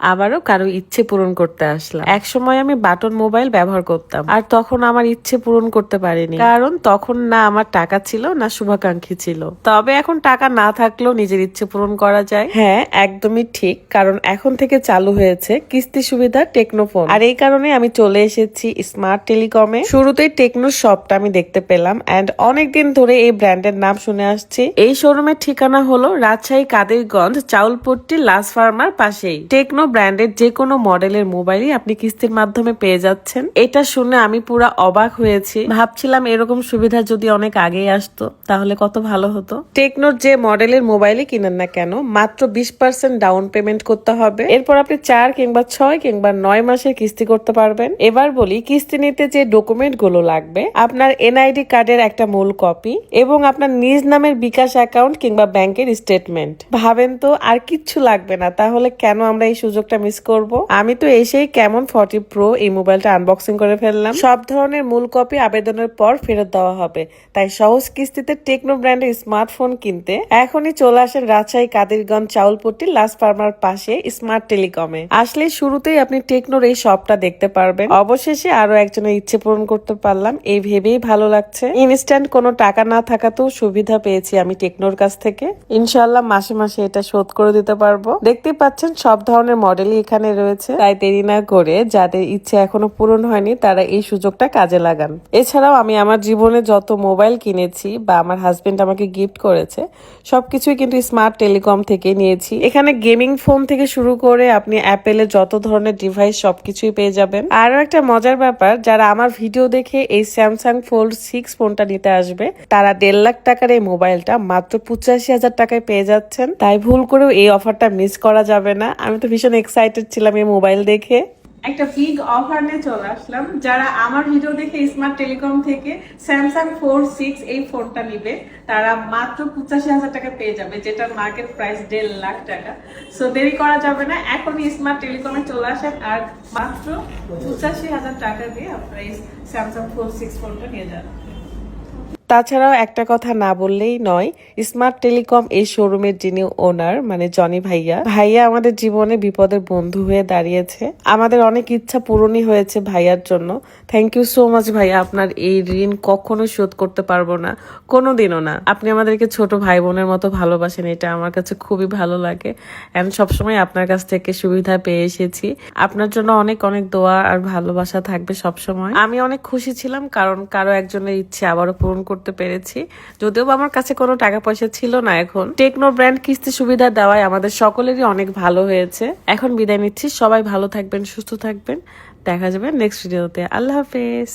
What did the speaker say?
আবারও কারও ইচ্ছে পূরণ করতে আসলাম। এক সময় আমি বাটন মোবাইল ব্যবহার করতাম। আর তখন আমার ইচ্ছে পূরণ করতে পারিনি। কারণ তখন না আমার টাকা ছিল, না শুভাকাঙ্ক্ষী ছিল। তবে এখন টাকা না থাকলেও নিজের ইচ্ছে পূরণ করা যায়। হ্যাঁ একদমই ঠিক। কারণ এখন থেকে চালু হয়েছে কিস্তি সুবিধা টেকনোফোন। আর এই কারণে আমি চলে এসেছি স্মার্ট টেলিকমে। শুরুতেই টেকনো শপটা আমি দেখতে পেলাম। এন্ড অনেকদিন ধরে এই ব্র্যান্ডের নাম শুনে আসছি। এই শোরুমের ঠিকানা হলো রাজশাহী কাদেরগঞ্জ চাউলপট্টি লাস ফার্মার পাশেই। টেকনো ব্র্যান্ডের যে কোনো মডেলের মোবাইলই আপনি কিস্তির মাধ্যমে পেয়ে যাচ্ছেন। এটা শুনে আমি পুরা অবাক হয়েছি। ভাবছিলাম এরকম সুবিধা যদি অনেক আগেই আসতো, তাহলে কত ভালো হতো। টেকনোর যে মডেলের মোবাইলই কিনেন না কেন, মাত্র বিশ পার্সেন্ট ডাউন পেমেন্ট করতে হবে। এরপর আপনি চার কিংবা ছয় কিংবা নয় মাসের কিস্তি করতে পারবেন। এবার বলি, কিস্তি নিতে যে ডকুমেন্টগুলো লাগবে, আপনার এনআইডি কার্ডের একটা মূল কপি এবং আপনার নিজ নামের বিকাশ অ্যাকাউন্ট কিংবা ব্যাংকের স্টেটমেন্ট। ভাবেন তো, আর কিচ্ছু লাগবে না, তাহলে কেন আমরা এই সুযোগটা মিস করব। আমি তো এসেই কেমন ফর্টি প্রো এই মোবাইলটা আনবক্সিং করে ফেললাম। সব ধরনের মূল কপি আবেদনের পর ফেরত দেওয়া হবে। তাই সহজ কিস্তিতে টেকনো ব্র্যান্ডের স্মার্টফোন কিনতে এখনই চলে আসেন রাজশাহী কাদিরগঞ্জ চাউলপট্টি লাস্ট ফার্মার পাশে স্মার্ট টেলিকমে আসলে শুরুতেই আপনি টেকনোর এই শপটা দেখতে পারবেন। অবশেষে আরও একজনের ইচ্ছে পূরণ করতে পারলাম। এই ভেবেই ভালো লাগছে। ইনস্ট্যান্ট কোনো টাকা না থাকাতেও সুবিধা পেয়েছি আমি টেকনোর কাছ থেকে। ইনশাল্লাহ মাসে মাসে এটা শোধ করে দিতে পারব। দেখতে পাচ্ছেন সব ধরনের মডেলই এখানে রয়েছে। তাই দেরি না করে যাদের ইচ্ছে এখনও পূরণ হয়নি, তারা এই সুযোগটা কাজে লাগান। এছাড়াও আমি আমার জীবনে যত মোবাইল কিনেছি বা আমার হাজবেন্ড আমাকে গিফট করেছে, সবকিছুই কিন্তু স্মার্ট টেলিকম থেকে নিয়েছি। এখানে গেমিং ফোন থেকে শুরু করে আপনি অ্যাপেলের যত ধরনের ডিভাইস সবকিছুই পেয়ে যাবেন। আরও একটা মজার ব্যাপার, যারা আমার ভিডিও দেখে এই স্যামসাং ফোল্ড সিক্স ফোনটা নিতে আসবে, তারা দেড় লাখ টাকার এই মোবাইলটা মাত্র পঁচাশি হাজার টাকায় পেয়ে যাচ্ছেন। তাই ভুল করেও এই অফারটা মিস করা যাবে না। আমি তো ভীষণ এক্সাইটেড ছিলাম এই মোবাইল দেখে। একটা বিগ অফার নিয়ে চলে আসলাম। যারা আমার ভিডিও দেখে স্মার্ট টেলিকম থেকে স্যামসাং ফোর সিক্স এই ফোনটা নিবে, তারা মাত্র পঁচাশি হাজার টাকা পেয়ে যাবে, যেটার মার্কেট প্রাইস দেড় লাখ টাকা। সো দেরি করা যাবে না, এখনই স্মার্ট টেলিকমে চলে আসেন, আর মাত্র পঁচাশি হাজার টাকা দিয়ে আপনারা এই স্যামসাং ফোর সিক্স ফোনটা নিয়ে যান। তাছাড়াও একটা কথা না বললেই নয় স্মার্ট টেলিকম এই শোরুমের যিনি ওনার মানে জনি ভাইয়া ভাইয়া আমাদের জীবনে বিপদের বন্ধু হয়ে দাঁড়িয়েছে। আমাদের অনেক ইচ্ছা পূরণই হয়েছে ভাইয়ার জন্য। থ্যাংক ইউ সো মাচ ভাইয়া, আপনার এই ঋণ কখনো শোধ করতে পারব না। কোনোদিনও না। আপনি আমাদেরকে ছোট ভাই বোনের মতো ভালোবাসেন, এটা আমার কাছে খুবই ভালো লাগে। এন্ড সবসময় আপনার কাছ থেকে সুবিধা পেয়ে এসেছি। আপনার জন্য অনেক অনেক দোয়া আর ভালোবাসা থাকবে সবসময়। আমি অনেক খুশি ছিলাম কারণ কারও একজনের ইচ্ছে আবারও পূরণ করতে পেরেছি। যদিও আমার কাছে কোনো টাকা পয়সা ছিল না এখন। টেকনো ব্র্যান্ড কিস্তি সুবিধা দেওয়ায় আমাদের সকলেরই অনেক ভালো হয়েছে। এখন বিদায় নিচ্ছি। সবাই ভালো থাকবেন, সুস্থ থাকবেন। দেখা যাবে নেক্সট ভিডিওতে আল্লাহ হাফেজ।